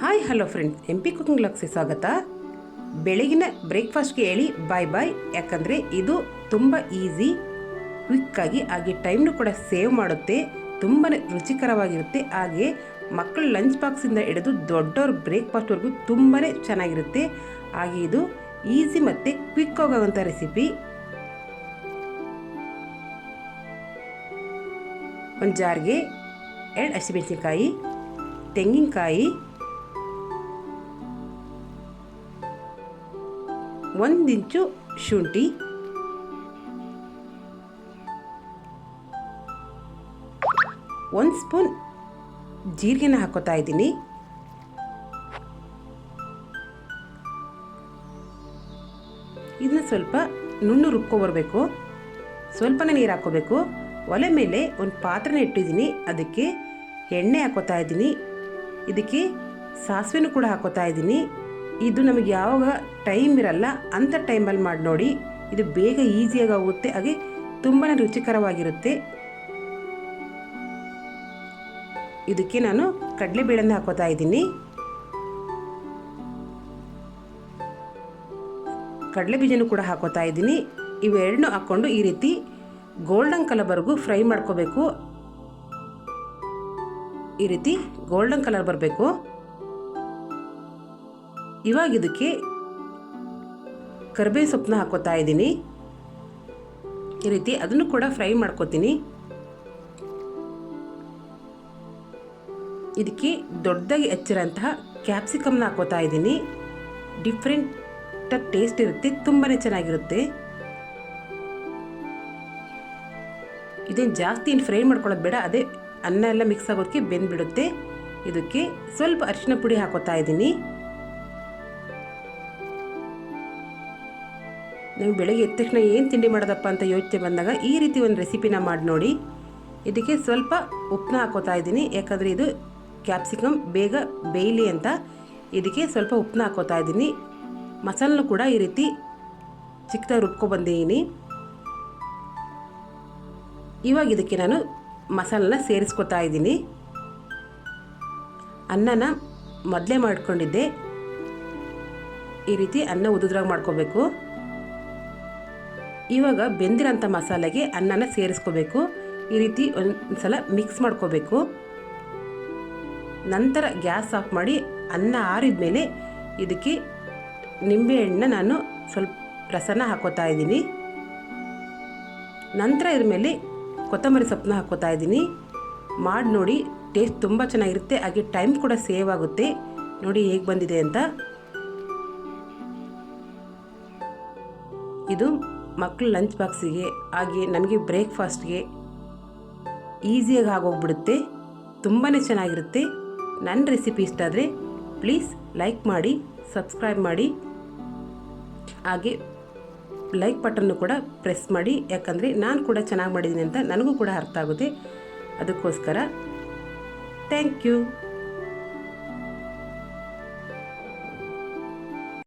Hi hello friends M P cooking ಲಾಕ್ಸ್ಗೆ ಸ್ವಾಗತ. ಬೆಳಗಿನ ಬ್ರೇಕ್ಫಾಸ್ಟ್ಗೆ ಹೇಳಿ ಬಾಯ್ ಬಾಯ್ ಯಾಕಂದರೆ ಇದು ತುಂಬ ಈಸಿ ಕ್ವಿಕ್ಕಾಗಿ ಹಾಗೆ ಟೈಮ್ನು ಕೂಡ ಸೇವ್ ಮಾಡುತ್ತೆ. ತುಂಬಾ ರುಚಿಕರವಾಗಿರುತ್ತೆ. ಹಾಗೆ ಮಕ್ಕಳ ಲಂಚ್ ಬಾಕ್ಸಿಂದ ಹಿಡಿದು ದೊಡ್ಡವ್ರ ಬ್ರೇಕ್ಫಾಸ್ಟ್ವರೆಗೂ ತುಂಬಾ ಚೆನ್ನಾಗಿರುತ್ತೆ. ಹಾಗೆ ಇದು ಈಸಿ ಮತ್ತು ಕ್ವಿಕ್ ಆಗೋವಂಥ ರೆಸಿಪಿ ಒಂದು ಜಾರಿಗೆ ಎರಡು ಹಸಿಮೆಣಸಿನ್ಕಾಯಿ, ತೆಂಗಿನಕಾಯಿ ಒಂದಿಂಚು ಶುಂಠಿ. ಒಂದು ಸ್ಪೂನ್ ಜೀರಿಗೆನ ಹಾಕೋತಾ ಇದ್ದೀನಿ. ಇದನ್ನ ಸ್ವಲ್ಪ ನುಣ್ಣು ರುಬ್ಕೊಬರ್ಬೇಕು ಸ್ವಲ್ಪನೇ ನೀರು ಹಾಕೋಬೇಕು. ಒಲೆ ಮೇಲೆ ಒಂದು ಪಾತ್ರೆನ ಇಟ್ಟಿದ್ದೀನಿ. ಅದಕ್ಕೆ ಎಣ್ಣೆ ಹಾಕೋತಾ ಇದ್ದೀನಿ. ಇದಕ್ಕೆ ಸಾಸಿವೆನೂ ಕೂಡ ಹಾಕೋತಾ ಇದ್ದೀನಿ. ಇದು ನಮಗೆ ಯಾವಾಗ ಟೈಮ್ ಇರಲ್ಲ ಅಂಥ ಟೈಮಲ್ಲಿ ಮಾಡಿ ನೋಡಿ. ಇದು ಬೇಗ ಈಸಿಯಾಗಿ ಆಗುತ್ತೆ. ಹಾಗೆ ತುಂಬಾ ರುಚಿಕರವಾಗಿರುತ್ತೆ. ಇದಕ್ಕೆ ನಾನು ಕಡಲೆಬೇಳೆನ ಹಾಕೋತಾ ಇದ್ದೀನಿ. ಕಡಲೆ ಬೀಜನೂ ಕೂಡ ಹಾಕೋತಾ ಇದ್ದೀನಿ. ಇವೆರಡನ್ನೂ ಹಾಕ್ಕೊಂಡು ಈ ರೀತಿ ಗೋಲ್ಡನ್ ಕಲರ್ವರೆಗೂ ಫ್ರೈ ಮಾಡ್ಕೋಬೇಕು. ಈ ರೀತಿ ಗೋಲ್ಡನ್ ಕಲರ್ ಬರಬೇಕು. ಇವಾಗ ಇದಕ್ಕೆ ಕರಿಬೇವು ಸೊಪ್ಪನ್ನ ಹಾಕೋತಾ ಇದ್ದೀನಿ. ಈ ರೀತಿ ಅದನ್ನು ಕೂಡ ಫ್ರೈ ಮಾಡ್ಕೋತೀನಿ. ಇದಕ್ಕೆ ದೊಡ್ಡದಾಗಿ ಹಚ್ಚಿರೋಂತಹ ಕ್ಯಾಪ್ಸಿಕಮ್ನ ಹಾಕೋತಾ ಇದ್ದೀನಿ. ಡಿಫ್ರೆಂಟಾಗಿ ಟೇಸ್ಟ್ ಇರುತ್ತೆ ತುಂಬಾ ಚೆನ್ನಾಗಿರುತ್ತೆ. ಇದೇನು ಜಾಸ್ತಿ ಏನು ಫ್ರೈ ಮಾಡ್ಕೊಳ್ಳೋದು ಬೇಡ, ಅದೇ ಅನ್ನ ಎಲ್ಲ ಮಿಕ್ಸ್ ಆಗೋದಕ್ಕೆ ಬೆಂದ್ಬಿಡುತ್ತೆ. ಇದಕ್ಕೆ ಸ್ವಲ್ಪ ಅರಿಶಿನ ಪುಡಿ ಹಾಕೋತಾ ಇದ್ದೀನಿ. ನೀವು ಬೆಳಗ್ಗೆ ಎದ್ದ ತಕ್ಷಣ ಏನು ತಿಂಡಿ ಮಾಡೋದಪ್ಪ ಅಂತ ಯೋಚನೆ ಬಂದಾಗ ಈ ರೀತಿ ಒಂದು ರೆಸಿಪಿನ ಮಾಡಿ ನೋಡಿ. ಇದಕ್ಕೆ ಸ್ವಲ್ಪ ಉಪ್ಪನ್ನ ಹಾಕೋತಾ ಇದ್ದೀನಿ. ಯಾಕಂದರೆ ಇದು ಕ್ಯಾಪ್ಸಿಕಮ್ ಬೇಗ ಬೇಯಲಿ ಅಂತ ಇದಕ್ಕೆ ಸ್ವಲ್ಪ ಉಪ್ಪನ್ನ ಹಾಕೋತಾ ಇದ್ದೀನಿ. ಮಸಾಲನ್ನು ಕೂಡ ಈ ರೀತಿ ಚಿಕ್ಕದಾಗಿ ರುಬ್ಕೊಬಂದಿದ್ದೀನಿ ಇವಾಗ ಇದಕ್ಕೆ ನಾನು ಮಸಾಲನ್ನ ಸೇರಿಸ್ಕೊತಾ ಇದ್ದೀನಿ. ಅನ್ನನ ಮೊದಲೇ ಮಾಡ್ಕೊಂಡಿದ್ದೆ. ಈ ರೀತಿ ಅನ್ನ ಉದುದ್ರಾಗಿ ಮಾಡ್ಕೋಬೇಕು. ಇವಾಗ ಬೆಂದಿರೋಂಥ ಮಸಾಲೆಗೆ ಅನ್ನನ ಸೇರಿಸ್ಕೋಬೇಕು. ಈ ರೀತಿ ಒಂದು ಸಲ ಮಿಕ್ಸ್ ಮಾಡ್ಕೋಬೇಕು. ನಂತರ ಗ್ಯಾಸ್ ಆಫ್ ಮಾಡಿ ಅನ್ನ ಆರಿದ ಮೇಲೆ ಇದಕ್ಕೆ ನಿಂಬೆಹಣ್ಣನ್ನ ನಾನು ಸ್ವಲ್ಪ ರಸನ ಹಾಕೋತಾ ಇದ್ದೀನಿ. ನಂತರ ಇದ್ರ ಮೇಲೆ ಕೊತ್ತಂಬರಿ ಸೊಪ್ಪನ್ನ ಹಾಕೋತಾ ಇದ್ದೀನಿ. ಮಾಡಿ ನೋಡಿ, ಟೇಸ್ಟ್ ತುಂಬ ಚೆನ್ನಾಗಿರುತ್ತೆ. ಹಾಗೆ ಟೈಮ್ ಕೂಡ ಸೇವ್ ಆಗುತ್ತೆ. ನೋಡಿ ಹೇಗೆ ಬಂದಿದೆ ಅಂತ. ಇದು ಮಕ್ಕಳು ಲಂಚ್ ಬಾಕ್ಸಿಗೆ ಹಾಗೆ ನಮಗೆ ಬ್ರೇಕ್ಫಾಸ್ಟ್ಗೆ ಈಸಿಯಾಗಿ ಆಗೋಗ್ಬಿಡುತ್ತೆ. ತುಂಬಾ ಚೆನ್ನಾಗಿರುತ್ತೆ. ನನ್ನ ರೆಸಿಪಿ ಇಷ್ಟ ಆದರೆ ಪ್ಲೀಸ್ ಲೈಕ್ ಮಾಡಿ ಸಬ್ಸ್ಕ್ರೈಬ್ ಮಾಡಿ. ಹಾಗೆ ಲೈಕ್ ಬಟನ್ನು ಕೂಡ ಪ್ರೆಸ್ ಮಾಡಿ. ಯಾಕಂದರೆ ನಾನು ಕೂಡ ಚೆನ್ನಾಗಿ ಮಾಡಿದ್ದೀನಿ ಅಂತ ನನಗೂ ಕೂಡ ಅರ್ಥ ಆಗುತ್ತೆ. ಅದಕ್ಕೋಸ್ಕರ ಥ್ಯಾಂಕ್ ಯು